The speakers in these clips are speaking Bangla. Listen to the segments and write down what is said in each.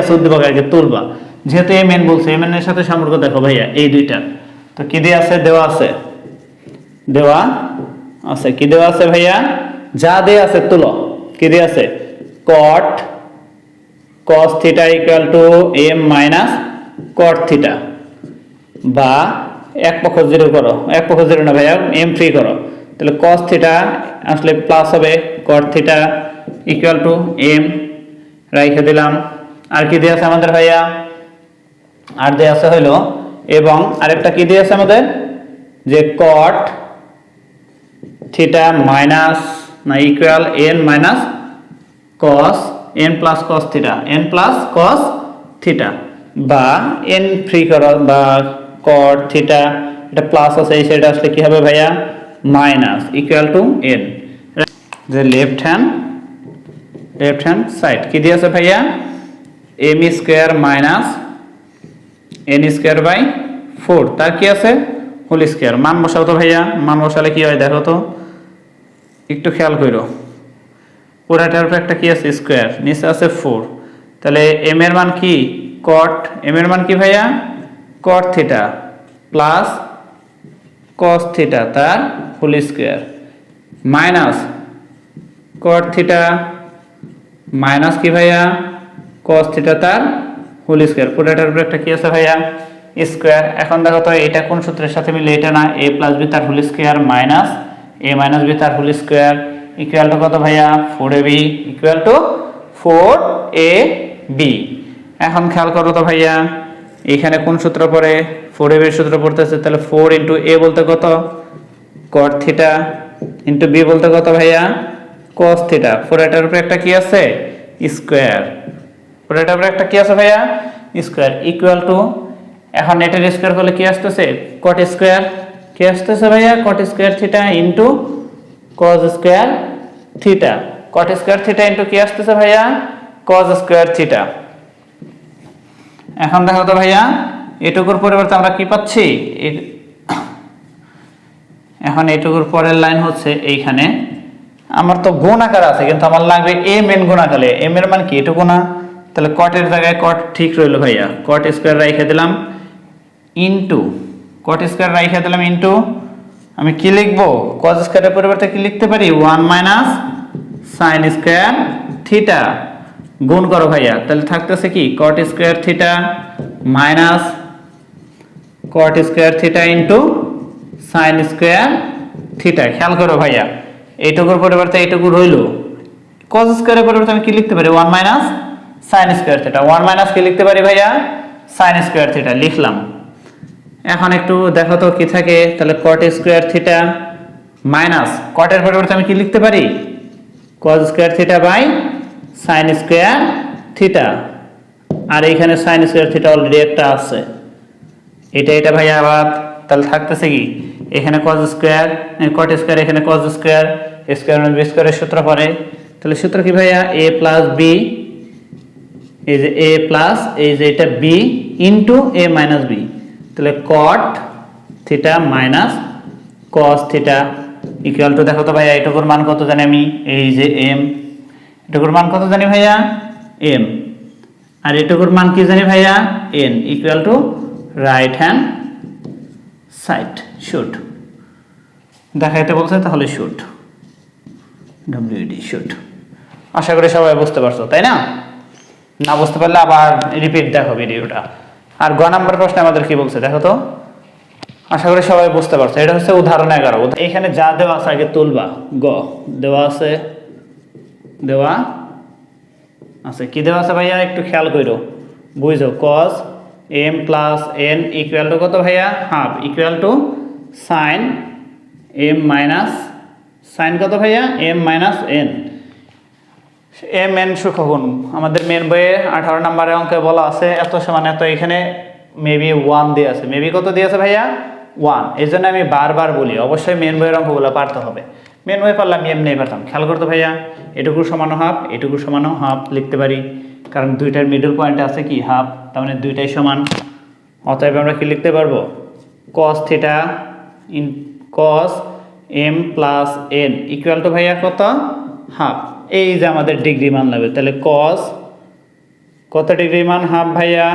আছে উদ্দীপক আগে তুলবা। যেহেতু এম এন বলছে এম সাথে সম্পর্ক দেখো ভাইয়া, এই দুইটা। তো কি দিয়ে আছে? দেওয়া আছে। দেওয়া আছে। কি দেওয়া আছে ভাইয়া? যা দিয়ে আছে তুলো। কি দিয়ে আছে? Cot cos theta equal to M minus cot theta বা এক পক্ষ জিরো করো। এক পক্ষ জিরো না ভাইয়া এম ফ্রি করো। তাহলে cos থিটা আসলে প্লাস হবে। cot theta equal to M রাইখে দিলাম। আর কি দিয়ে আছে আমাদের ভাইয়া? আর দিয়ে আছে হইল, এবং আরেকটা কি দিয়ে আছে আমাদের? যে cot থিটা মাইনাস না equal N minus cos N plus cos theta N plus cos theta বা এন ফ্রি কর, বা cot থিটা এটা প্লাস আছে, এই সাইডে আসলে কি হবে ভাইয়া? মাইনাস ইকুয়াল টু এন যে left hand left hand side কি দিয়ে আছে ভাইয়া? M square minus n square by four. তার কি আছে? Whole square. মান বসাও তো ভাইয়া। মান বসালে কি হয় দেখো তো। একটু খেয়াল করো পুরাটার উপর একটা কি আছে? স্কোয়ার। নিচে আছে ফোর। তাহলে এম এর মান কি? কট এম এর মান কি ভাইয়া? Cot theta plus cos theta তার full square. Minus cot theta minus কি ভাইয়া? কস থিটা তার হোল স্কোয়ার পুরাটার উপর একটা কি আছে ভাইয়া? স্কোয়ার এখন দেখো তো এটা কোন সূত্রের সাথে মিলে এটা না? এ প্লাস বি তার whole square minus A minus B তার হোল স্কোয়ার ইকুয়াল টু কত ভাইয়া? Four A B equal to four A B এখন খেয়াল করো তো ভাইয়া, এখানে কোন সূত্র পড়ে? ফোর এ বির সূত্র পড়তেছে, তাহলে ফোর ইন্টু এ বলতে কত? কট থিটা ইন্টু বি বলতে কত ভাইয়া? কস থিটা ফোর এটার উপরে একটা কি আছে? স্কোয়ার ফোর এটার উপরে একটা কি আছে ভাইয়া? স্কোয়ার ইকুয়াল টু এখন এটার স্কোয়ার করলে কি আসতেছে? কট স্কোয়ার কি আসতেছে ভাইয়া? Cot square theta into cos square theta cot square theta into কি আসতেছে ভাইয়া? কজ স্কোয়ার থিটা এখন দেখো তো ভাইয়া, এটুকুর পরিবর্তে আমরা কি পাচ্ছি? এখন এটুকুর পরের লাইন হচ্ছে এইখানে। আমার তো গুণ আকার আছে, কিন্তু আমার লাগবে এম এন গুণ আকারে। এম এর মান কি? এটুকু না? তাহলে কটের জায়গায় কট ঠিক রইল ভাইয়া। কট স্কোয়ার রেখে দিলাম ইনটু কট স্কোয়ার রেখে দিলাম ইনটু আমি কি লিখব? কজ স্কোয়ারের পরিবর্তে কি লিখতে পারি? One minus sine square theta গুণ করো ভাইয়া। তাহলে থাকতেছে কি? Cot square theta minus cot square theta into sine square theta খেয়াল করো ভাইয়া। এইটুকুর পরিবর্তে এইটুকু রইল। কজ স্কোয়ারের পরিবর্তে আমি কি লিখতে পারি? One minus sine square theta one minus কি লিখতে পারি ভাইয়া? সাইন স্কোয়ার থিটা লিখলাম। এখন একটু দেখো তো কি থাকে। তাহলে কট স্কোয়ার থিটা মাইনাস কটের পরিবর্তে আমি কি লিখতে পারি? Cos square theta by sine square theta আর এইখানে সাইন স্কোয়ার থিটা অলরেডি একটা আছে। এটা এটা ভাই আবার, তাহলে থাকতেছে কি? এখানে কজ স্কোয়ার কট স্কোয়ার এখানে কজ স্কোয়ার স্কোয়ার বি স্কোয়ারের সূত্র পড়ে। তাহলে সূত্র কি ভাইয়া? এ প্লাস বি এই যে এ প্লাস এই যে এটা B into A minus B তাহলে cot theta minus cos theta equal to দেখো তো ভাইয়া, এটুকুর মান কত জানি আমি? এই যে এম এটুকুর মান কত জানি ভাইয়া? এম আর এটুকুর মান কি জানি ভাইয়া? N equal to right hand side shoot দেখা এটা বলছে, তাহলে শুট ডব্লিউডি শুট আশা করি সবাই বুঝতে পারছ, তাই না? না বুঝতে পারলে আবার রিপিট দেখো ভিডিওটা আর গ নাম্বার প্রশ্নে আমাদের কি বলছে দেখো তো? আশা করি সবাই বুঝতে পারছ। এটা হচ্ছে উদাহরণ এগারো। এখানে যা দেওয়া আছে আগে তুলবা। গ, দেওয়া আছে দেওয়া আছে। কি দেওয়া আছে ভাইয়া? একটু খেয়াল করো বুঝো cos M plus N equal to কত ভাইয়া? Half equal to sine M minus sine কত ভাইয়া? M minus N M N সুখগুণ। আমাদের মেন বইয়ে আঠারো নম্বরের অঙ্কে বলা আছে, এত সমান, এত এখানে মেবি ওয়ান দিয়ে আছে। মেবি কত দিয়ে আছে ভাইয়া? ওয়ান এই জন্য আমি বারবার বলি, অবশ্যই মেন বইয়ের অঙ্কগুলো পারতে হবে। মেন বই পারলে আমি এমনি পারতাম। খেয়াল করতো ভাইয়া, এটুকু সমানো হাফ এটুকু সমানো হাফ লিখতে পারি। কারণ দুইটার মিডল পয়েন্ট আছে কি হাফ তার মানে দুইটাই সমান। অতএব আমরা কি লিখতে পারব? Cos theta in cos M plus N equal to ভাইয়া কত? হাফ এই যে আমাদের ডিগ্রি মান লাগবে, তাহলে কস কত ডিগ্রি মান হাফ ভাইয়া?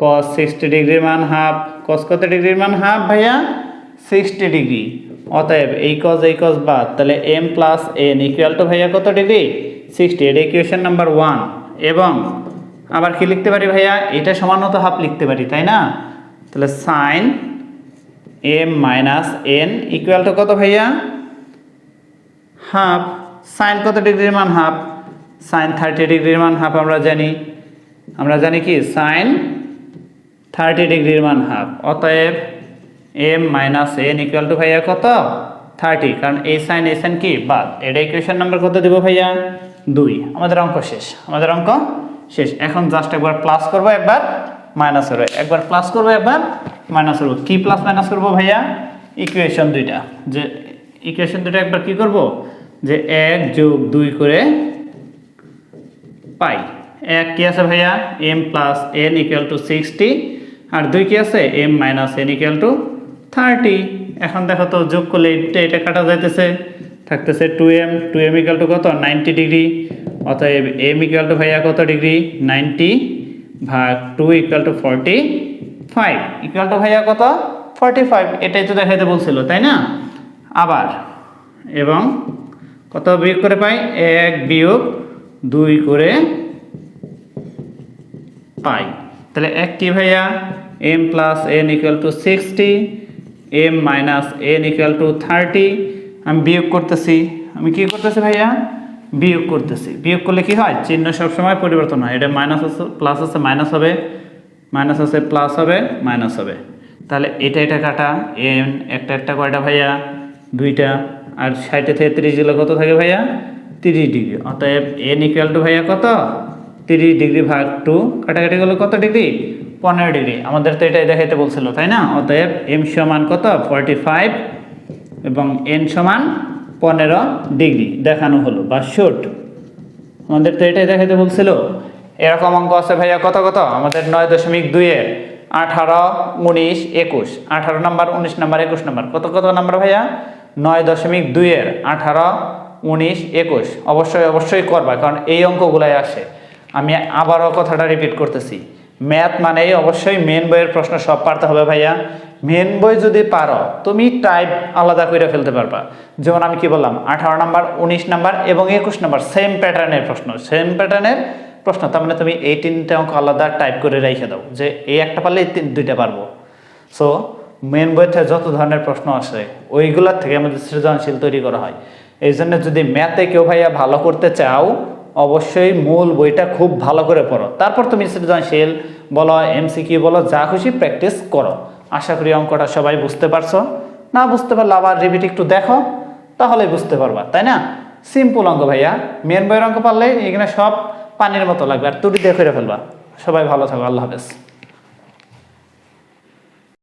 কস সিক্সটি ডিগ্রির মান হাফ কস কত ডিগ্রির মান হাফ ভাইয়া? Sixty degree. অতএব এই কজ এই কজ বাদ, তাহলে M plus N equal to ভাইয়া কত ডিগ্রি? সিক্সটি এটা ইকুয়েশন নাম্বার ওয়ান এবং আবার কি লিখতে পারি ভাইয়া? এটা সমানত হাফ লিখতে পারি, তাই না? তাহলে sine M minus N equal to কত ভাইয়া? হাফ সাইন কত ডিগ্রির মান? হাফ। সাইন থার্টি ডিগ্রির মান, হাফ আমরা জানি। আমরা জানি কি? সাইন থার্টি ডিগ্রির মান, হাফ। অতএব M minus N equal to ভাইয়া কত? থার্টি। কারণ এই সাইন এই সাইন কি? বাদ। এটা ইকুয়েশন নাম্বার কত দেবো ভাইয়া? দুই। আমাদের অঙ্ক শেষ। আমাদের অঙ্ক শেষ। এখন জাস্ট একবার প্লাস করব, একবার মাইনাস করব। একবার প্লাস করব, একবার মাইনাস করব। কি প্লাস মাইনাস করব ভাইয়া? ইকুয়েশন দুইটা। যে ইকুয়েশন দুইটা একবার কি করব? যে এক যোগ দুই করে পাই। এক কি আছে ভাইয়া? M plus N equal to sixty আর দুই কি আছে? M minus N equal to thirty এখন দেখো তো, যোগ করলে এটা এটা কাটা যাইতেছে। থাকতেছে two M two M equal to কত? নাইনটি ডিগ্রি অতএব এম ইকুয়াল টু ভাইয়া কত ডিগ্রি নাইনটি ভাগ two equal to forty five equal to ভাইয়া কত? ফর্টি ফাইভ এটাই তো দেখাইতে বলছিল, তাই না? আবার, এবং কত বিয়োগ করে পাই? এক বিয়োগ দুই করে পাই। তাহলে এক কি ভাইয়া? M plus N equal to sixty M minus N equal to thirty আমি বিয়োগ করতেছি। আমি কি করতেছি ভাইয়া? বিয়োগ করতেছি। বিয়োগ করলে কি হয়? চিহ্ন সবসময় পরিবর্তন হয়। এটা মাইনাস আছে প্লাস আছে মাইনাস হবে। মাইনাস আছে প্লাস হবে মাইনাস হবে। তাহলে এটা এটা কাটা। এন একটা একটা কয়টা ভাইয়া? দুইটা। আর ষাটে থেকে তিরিশ গেলে কত থাকে ভাইয়া? তিরিশ ডিগ্রি। অতএব এন ইকুয়াল টু ভাইয়া কত? তিরিশ ডিগ্রি ভাগ টু কাটাকাটি গেলে কত ডিগ্রি? পনেরো ডিগ্রি। আমাদের তো এটাই দেখাইতে বলছিল, তাই না? অতএব এম সমান কত? ফর্টি ফাইভ এবং এন সমান পনেরো ডিগ্রি। দেখানো হলো, বা শুট আমাদের তো এটাই দেখাইতে বলছিল। এরকম অঙ্ক আছে ভাইয়া কত কত? আমাদের নয় দশমিক দুইয়ের আঠারো উনিশ একুশ। আঠারো নাম্বার, উনিশ নাম্বার, একুশ নাম্বার। কত কত নাম্বার ভাইয়া? নয় দশমিক দুইয়ের আঠারো, উনিশ, একুশ। অবশ্যই অবশ্যই করবা, কারণ এই অঙ্কগুলাই আসে। আমি আবারও কথাটা রিপিট করতেছি। ম্যাথ মানেই অবশ্যই মেন বইয়ের প্রশ্ন সব পারতে হবে ভাইয়া। মেন বই যদি পারো, তুমি টাইপ আলাদা করে ফেলতে পারবা। যেমন আমি কি বললাম, আঠারো নাম্বার, উনিশ নাম্বার এবং একুশ নাম্বার সেম প্যাটার্নের প্রশ্ন। সেম প্যাটার্নের প্রশ্ন, তার মানে তুমি এই তিনটে অঙ্ক আলাদা টাইপ করে রেখে দাও, যে এই একটা পারলে এই দুইটা পারব। সো মেন বইতে যত ধরনের প্রশ্ন আসে ওইগুলোর থেকে আমাদের সৃজনশীল তৈরি করা হয়। এই জন্য যদি ম্যাথে কেউ ভাইয়া ভালো করতে চাও, অবশ্যই মূল বইটা খুব ভালো করে পড়ো। তারপর তুমি সৃজনশীল বলো এমসিকিউ বলো, যা খুশি প্র্যাকটিস করো। আশা করি অঙ্কটা সবাই বুঝতে পারছ। না বুঝতে পারলে আবার রিপিট একটু দেখো তাহলে বুঝতে পারবা, তাই না? সিম্পল অঙ্ক ভাইয়া। মেন বইয়ের অঙ্ক পারলে এখানে সব পানির মতো লাগবে, আর তুটি দিয়ে করে ফেলবা। সবাই ভালো থাকো, আল্লাহ হাফেজ।